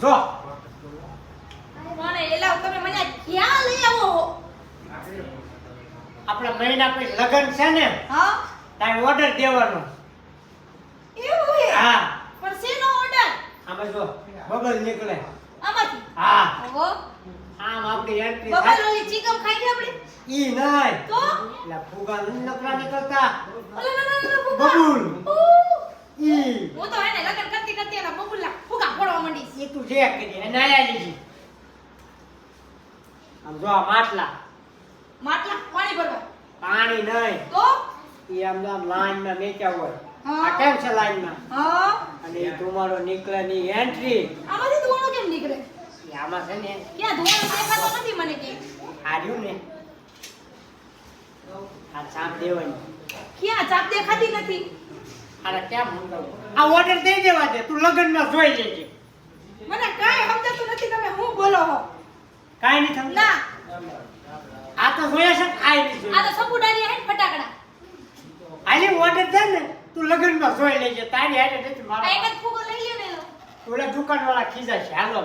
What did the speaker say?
જો. કોને? એલા તમે મને ક્યાં લઈ આવો? આપણા મહિના પછી લગ્ન છે ને હા? તારે ઓર્ડર દેવાનો. એવું હે? હા. પણ શેનો ઓર્ડર આમાં જો બબલ નીકળે. આમાંથી? હા. ઓહો. આમ આપણી એન્ટ્રી બબલ ઓલી ચીકમ ખાઈ ગયા આપણે? ઈ નહીં તો? એટલે ફુગા નકરા નીકળતા. ઓલા. બબુલ ઉહ. ઈ હું તો એને લગન કરતી કરતી એના બબુલના ફુગા ઈ તું જે કરી અને આયા લીધી. આમ જો આ માટલા. માટલા પાણી ભરવા. પાણી નહીં. તો? એ આમ આમ લાઈનમાં મેચ્યા હોય. હા. આ કેમ છે લાઈનમાં? હા. અને એ ધુમાડો નીકળે ની એન્ટ્રી આમાંથી ધુમાડો કેમ નીકળે? આમાં છે ને ક્યાં ધુમાડો દેખાતો નથી મને કે. હાર્યું ને. આ ચાપ દેવાની. ક્યાં ચાપ દેખાતી નથી? અરે કેમ હું આ ઓર્ડર દઈ દેવા દે. તું લગ્નમાં જોઈ લેજે. મને કાંઈ સમજાતું નથી તમે હું બોલો છો કાઈ નહીં સમજ ના. આ તો જોયા છે કાઈ નહીં આ તો સપુડાની હે ફટાકડા. આલી ઓર્ડર દે ને તું લગ્નમાં જોઈ લેજે તારી હારે નથી મારા એક જ ફૂગો લઈ લ્યો ને ઓલા દુકાન વાળા ખીજા છે હાલો